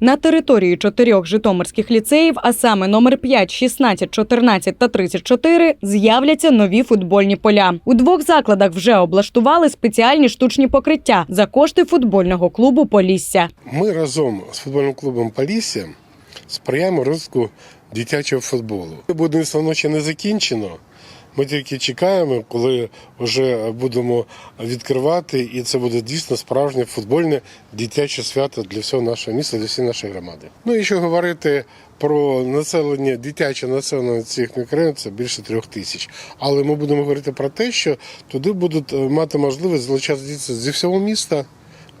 На території чотирьох житомирських ліцеїв, а саме номер 5, 16, 14 та 34, з'являться нові футбольні поля. У двох закладах вже облаштували спеціальні штучні покриття за кошти футбольного клубу Полісся. Ми разом з футбольним клубом Полісся сприяємо розвитку дитячого футболу. Будівництво воно ще не закінчено. Ми тільки чекаємо, коли вже будемо відкривати, і це буде дійсно справжнє футбольне дитяче свято для всього нашого міста, для всієї нашої громади. Ну і якщо говорити про населення, дитяче населення цих мікрорайонів, це більше трьох тисяч. Але ми будемо говорити про те, що туди будуть е, мати можливість залучати дітей зі всього міста,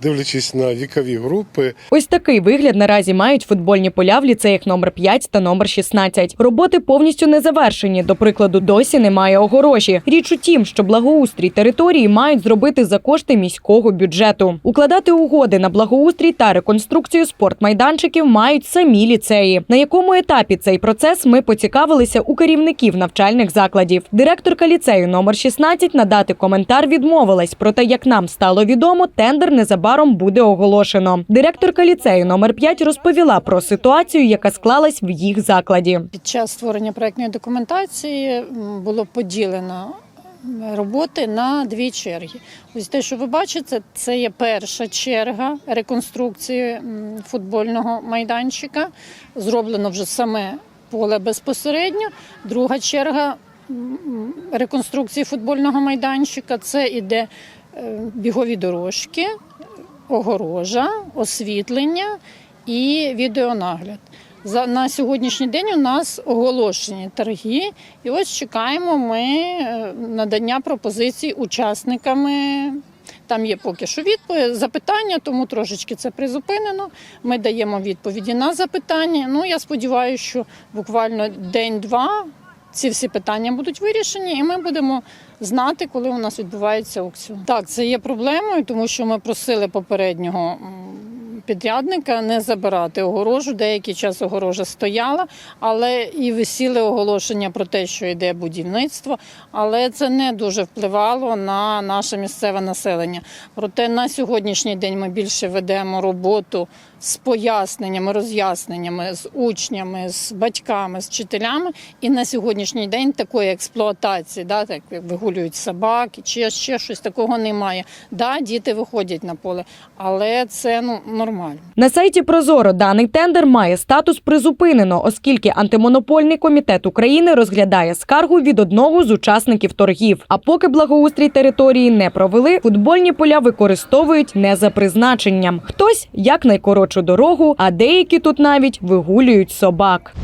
дивлячись на вікові групи, Ось такий вигляд наразі мають футбольні поля в ліцеях номер 5 та номер 16. Роботи повністю не завершені. До прикладу, досі немає огорожі. Річ у тім, що благоустрій території мають зробити за кошти міського бюджету. Укладати угоди на благоустрій та реконструкцію спортмайданчиків мають самі ліцеї. На якому етапі цей процес ми поцікавилися у керівників навчальних закладів. Директорка ліцею номер 16 надати коментар відмовилась. Проте, як нам стало відомо, тендер незабаром буде оголошено. Директорка ліцею номер 5 розповіла про ситуацію, яка склалась в їх закладі. Під час створення проектної документації було поділено роботи на дві черги. Ось те, що ви бачите, це є перша черга реконструкції футбольного майданчика. Зроблено вже саме поле безпосередньо. Друга черга реконструкції футбольного майданчика це іде е, бігові дорожки, огорожа, освітлення і відеонагляд. За на сьогоднішній день у нас оголошені торги, і ось чекаємо ми е, надання пропозицій учасниками. Там є поки що відповідь, запитання, тому трошечки це призупинено. Ми даємо відповіді на запитання. Ну я сподіваюся, що буквально день-два ці всі питання будуть вирішені, і ми будемо знати, коли у нас відбувається аукціон. Так, це є проблемою, тому що ми просили попереднього підрядника не забирати огорожу. Деякий час огорожа стояла, але і висіли оголошення про те, що йде будівництво, але це не дуже впливало на наше місцеве населення. Проте на сьогоднішній день ми більше ведемо роботу з поясненнями, роз'ясненнями з учнями, з батьками, з вчителями. І на сьогоднішній день такої експлуатації, да, так як вигулюють собаки, чи ще щось такого немає. Да, діти виходять на поле, але це ну нормально. На сайті Прозоро даний тендер має статус призупинено, оскільки антимонопольний комітет України розглядає скаргу від одного з учасників торгів. А поки благоустрій території не провели, футбольні поля використовують не за призначенням. Хтось як найкоротшу дорогу, а деякі тут навіть вигулюють собак.